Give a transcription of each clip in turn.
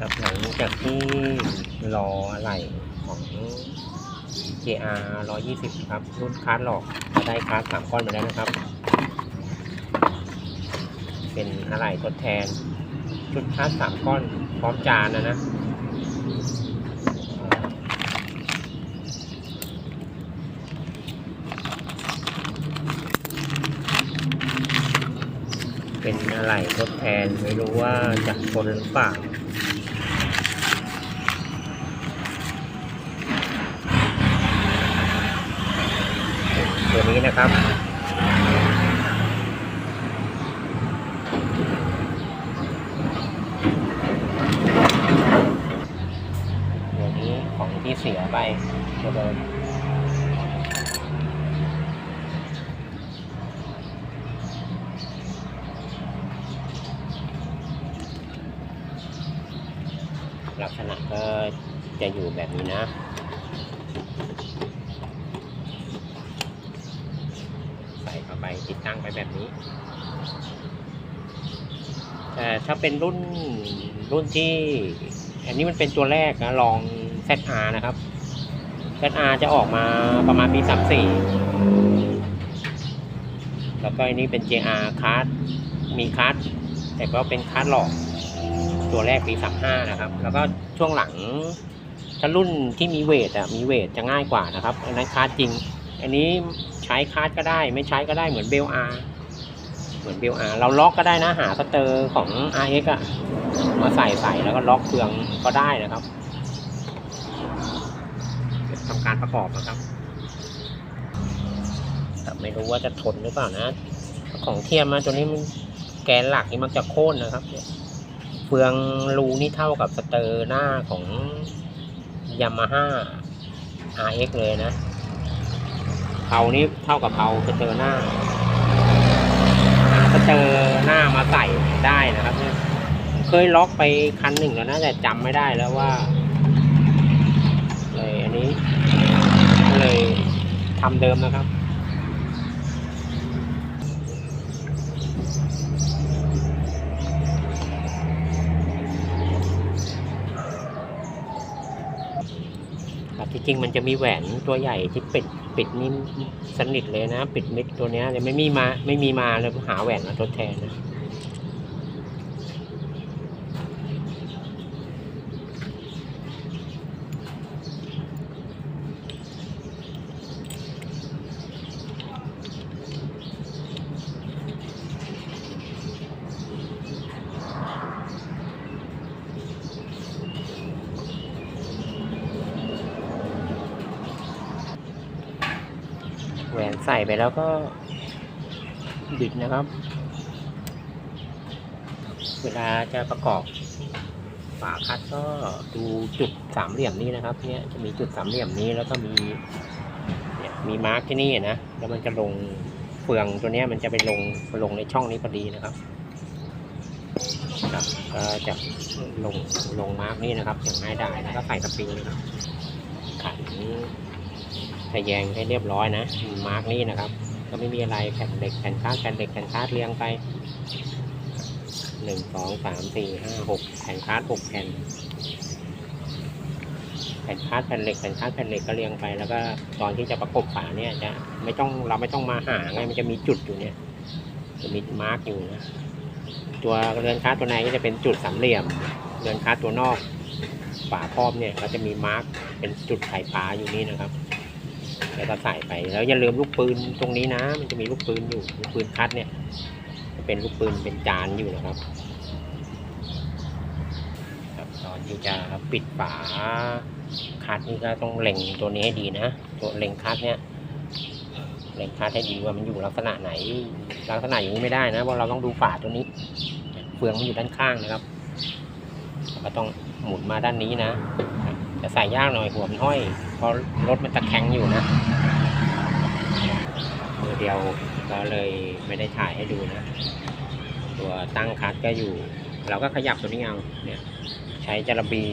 ครับหลังจากที่รออะไหล่ของ JR 120 ครับ รุ่นคาร์ดหลอกจะได้คาร์ดสามก้อนมาแล้วนะครับ เป็นอะไหล่ทดแทน ชุดคาร์ดสามก้อนพร้อมจานนะนะเป็นอะไรทดแทนไม่รู้ว่าจะคนหรือเปล่า ตัว นี้นะครับตัวนี้ของที่เสียไปตัวเดิมลักษณะก็จะอยู่แบบนี้นะ ใส่ จังไปแบบนี้แต่ถ้าเป็นรุ่นรุ่นที่ อันนี้มันเป็นตัวแรกนะลอง ZR นะครับ ZR จะออกมาประมาณปี 34 แล้วก็อันนี้เป็น JR คาร์ดมีคาร์ดแต่ก็เป็นคาร์ดหลอกตัวแรกปี 35 นะครับ แล้วก็ช่วงหลังถ้ารุ่นที่มีเวทอะมีเวทจะง่ายกว่านะครับอันนั้นคาร์ดจริง อันนี้ ใช้คาร์ดก็ได้ ไม่ใช้ก็ได้เหมือนเบลอาร์เหมือนเบลอาร์เราล็อกก็ได้นะหาสเตอร์ของ RX อะมาใส่ใส่แล้วก็ล็อกเฟืองก็ได้นะครับทำการประกอบนะครับแต่ไม่รู้ว่าจะทนหรือเปล่านะ ของเทียมมาตัวนี้มันแกนหลักนี่มันจะโค่นนะครับเนี่ยเฟืองรูนี่เท่ากับสเตอร์หน้าของยามาฮ่า RX เลยนะ เผานี้เท่ากับเผาสเตอร์หน้าหาสเตอร์หน้ามาใส่ได้นะครับเนี่ยเคยล็อกไปคันหนึ่งแล้วนะแต่จำไม่ได้แล้วว่าเลยอันนี้ก็เลยทำเดิมนะครับจริงมันจะมีแหวนตัวใหญ่ที่ปิด ปิดนี่สนิทเลยนะ ปิดมิดตัวเนี้ยเลยไม่มีมาไม่มีมาเลยหาแหวนมาทดแทนนะ แหวนใส่ไปแล้วก็บิดนะครับ เวลาจะประกอบฝาคัดก็ดูจุดสามเหลี่ยมนี้นะครับ เนี่ยจะมีจุดสามเหลี่ยมนี้แล้วก็มีเนี่ยมีมาร์กที่นี่นะแล้วมันจะลงเฟืองตัวนี้มันจะไปลงลงในช่องนี้พอดีนะครับครับก็จะลงลงมาร์กนี่นะครับอย่างง่ายดายแล้วก็ใส่สปริงนะครับขัน ทะแยงให้เรียบร้อยนะ มาร์กนี่นะครับ ก็ไม่มีอะไรแผ่นเหล็กแผ่นคาดแผ่นเหล็กแผ่นคาดเรียงไปหนึ่งสองสามสี่ห้าหกแผ่นคาดหกแผ่น แผ่นคาดแผ่นเหล็กแผ่นคาดแผ่นเหล็กก็เรียงไป แล้วก็ตอนที่จะประกบฝาเนี่ยจะไม่ต้องเราไม่ต้องมาหาไงมันจะมีจุดอยู่เนี่ยจะมีมาร์กอยู่นะตัวเรือนคาดตัวในก็จะเป็นจุดสามเหลี่ยม เรือนคาดตัวนอกฝาครอบเนี่ยก็จะมีมาร์กเป็นจุดไข่ปลาอยู่นี่นะครับ แล้วก็ใส่ไปแล้วอย่าลืมลูกปืนตรงนี้นะ มันจะมีลูกปืนอยู่ลูกปืนคัดเนี่ยจะเป็นลูกปืนเป็นจานอยู่นะครับ ครับตอนที่จะปิดฝาคัดนี่ก็ต้องเล็งตัวนี้ให้ดีนะ ตัวเล็งคัดเนี่ยเล็งคัดให้ดีว่ามันอยู่ลักษณะไหน ลักษณะอย่างนี้ไม่ได้นะเพราะเราต้องดูฝาตัวนี้เฟืองมันอยู่ด้านข้างนะครับเราก็ต้องหมุนมาด้านนี้นะ จะใส่ยากหน่อยหัวมันห้อยเพราะรถมันตะแคงอยู่นะมือเดียวก็เลยไม่ได้ถ่ายให้ดูนะ ตัวตั้งคัดก็อยู่ เราก็ขยับตัวนี้เอาเนี่ย ใช้จระบี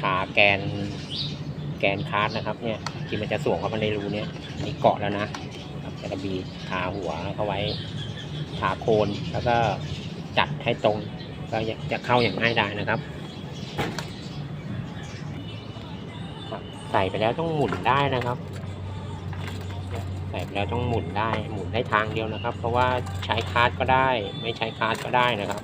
ถาแกนแกนคัดนะครับ เนี่ยที่มันจะสวมเข้ามาในรูเนี่ยนี่เกาะแล้วนะจระบีทาหัวเข้าไว้ทาโคนแล้วก็จัดให้ตรงก็จะเข้าอย่างง่ายดายนะครับ ใส่ไปแล้วต้องหมุนได้นะครับ ใส่ไปแล้วต้องหมุนได้หมุนได้ทางเดียวนะครับ เพราะว่าใช้คาร์ดก็ได้ ไม่ใช้คาร์ดก็ได้นะครับ